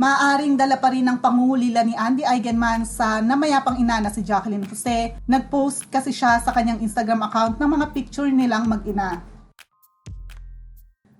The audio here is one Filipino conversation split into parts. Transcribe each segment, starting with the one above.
Maaring dala pa rin ang pangungulila ni Andy Eigenman sa namayapang ina na si Jacqueline Jose. Nag-post kasi siya sa kanyang Instagram account ng mga picture nilang mag-ina.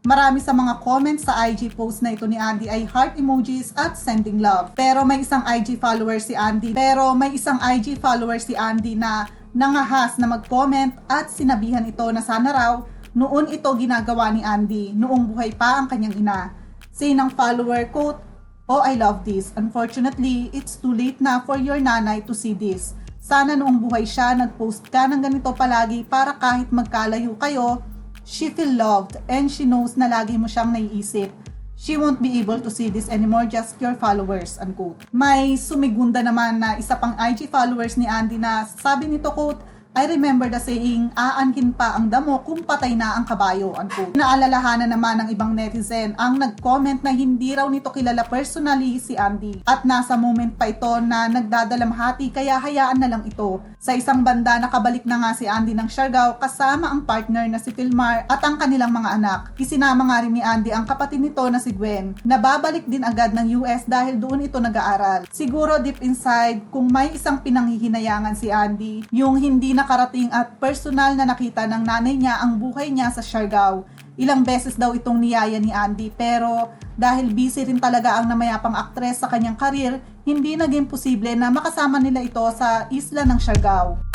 Marami sa mga comments sa IG post na ito ni Andy ay heart emojis at sending love. Pero may isang IG follower si Andy. Pero may isang IG follower si Andy na nangahas na mag-comment at sinabihan ito na sana raw noon ito ginagawa ni Andy noong buhay pa ang kanyang ina. Say ng follower, quote, Oh, I love this. Unfortunately, it's too late na for your nanay to see this. Sana noong buhay siya, nag-post ka ng ganito palagi para kahit magkalayo kayo, she feel loved and she knows na lagi mo siyang naiisip. She won't be able to see this anymore, just your followers, unquote. May sumigunda naman na isa pang IG followers ni Andy na sabi nito, quote, I remember the saying, aanhin pa ang damo kung patay na ang kabayo, unquote. Naalalahanan naman ng ibang netizen ang nag-comment na hindi raw nito kilala personally si Andy. At nasa moment pa ito na nagdadalamhati kaya hayaan na lang ito. Sa isang banda, nakabalik na nga si Andy ng Siargao kasama ang partner na si Filmar at ang kanilang mga anak. Isinama nga rin ni Andy ang kapatid nito na si Gwen. Nababalik din agad ng US dahil doon ito nag-aaral. Siguro deep inside, kung may isang pinanghihinayangan si Andy, yung hindi nakarating at personal na nakita ng nanay niya ang buhay niya sa Siargao. Ilang beses daw itong niyaya ni Andy pero dahil busy rin talaga ang namayapang aktres sa kanyang karir, hindi naging posible na makasama nila ito sa isla ng Siargao.